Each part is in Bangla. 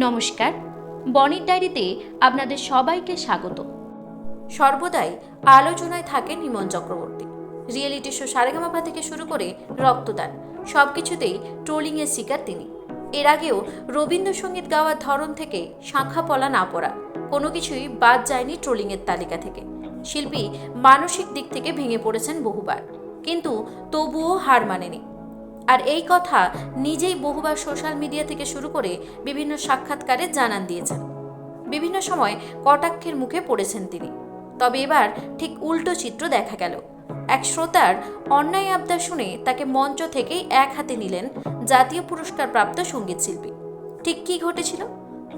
নমস্কার। বনির ডায়েরিতে আপনাদের সবাইকে স্বাগত। সর্বদাই আলোচনায় থাকেন ইমন চক্রবর্তী। রিয়েলিটি শো সারেগামাপা থেকে শুরু করে রক্তদান সব কিছুতেই ট্রোলিংয়ের শিকার তিনি। এর আগেও রবীন্দ্রসঙ্গীত গাওয়ার ধরন থেকে শাঁখা পলা না পড়া, কোনো কিছুই বাদ যায়নি ট্রোলিংয়ের তালিকা থেকে। শিল্পী মানসিক দিক থেকে ভেঙে পড়েছেন বহুবার, কিন্তু তবুও হার মানেনি। আর এই কথা নিজেই বহুবার সোশ্যাল মিডিয়া থেকে শুরু করে বিভিন্ন সাক্ষাৎকারে জানান দিয়েছেন। বিভিন্ন সময় কটাক্ষের মুখে পড়েছেন তিনি। তবে এবার ঠিক উল্টো চিত্র দেখা গেল। এক শ্রোতার অন্যায় আবদার শুনে তাকে মঞ্চ থেকেই এক হাতে নিলেন জাতীয় পুরস্কার প্রাপ্ত সংগীত শিল্পী। ঠিক কী ঘটেছিল?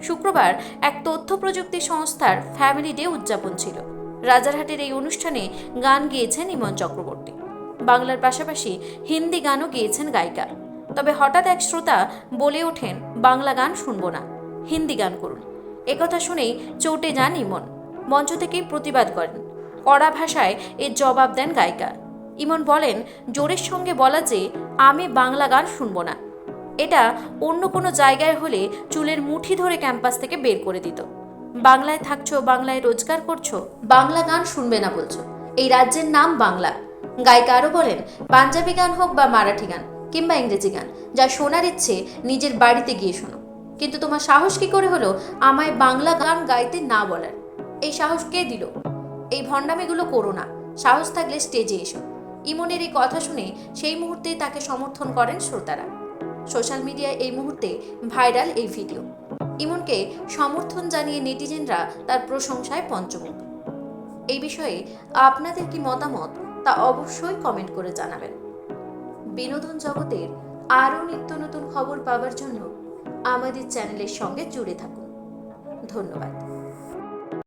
শুক্রবার এক তথ্য প্রযুক্তি সংস্থার ফ্যামিলি ডে উদযাপন ছিল। রাজারহাটের এই অনুষ্ঠানে গান গেয়েছেন ইমন চক্রবর্তী। বাংলার পাশাপাশি হিন্দি গানও গেয়েছেন গায়িকা। তবে হঠাৎ এক শ্রোতা বলে ওঠেন, বাংলা গান শুনব না। হিন্দি গান করুন। একথা শুনেই চটে যান ইমন। মঞ্চ থেকেই প্রতিবাদ করেন। কড়া ভাষায় এর জবাব দেন গায়িকা। ইমন বলেন, জোরের সঙ্গে বলা যে, আমি বাংলা গান শুনব না। এটা অন্য কোনো জায়গায় হলে চুলের মুঠি ধরে ক্যাম্পাস থেকে বের করে দিত। বাংলায় থাকছো, বাংলায় রোজগার করছ, বাংলা গান শুনবে না বলছো। এই রাজ্যের নাম বাংলা। গায়িকা আরও বলেন, পাঞ্জাবি গান হোক বা মারাঠি গান কিংবা ইংরেজি গান, যা শোনার ইচ্ছে নিজের বাড়িতে গিয়ে শোনো। কিন্তু তোমার সাহস কি করে হলো আমায় বাংলা গান গাইতে না বলার? এই সাহস কে দিল? এই ভণ্ডামিগুলো করো না, সাহস থাকলে স্টেজে এসো। ইমনের এই কথা শুনে সেই মুহূর্তে তাকে সমর্থন করেন শ্রোতারা। সোশ্যাল মিডিয়ায় এই মুহূর্তে ভাইরাল এই ভিডিও। ইমনকে সমর্থন জানিয়ে নেটিজেনরা তার প্রশংসায় পঞ্চমুখ। এই বিষয়ে আপনাদের কি মতামত? তা অবশ্যই কমেন্ট করে জানাবেন। বিনোদন জগতের আরও নিত্য নতুন খবর পাওয়ার জন্য আমাদের চ্যানেলের সঙ্গে জুড়ে থাকুন। ধন্যবাদ।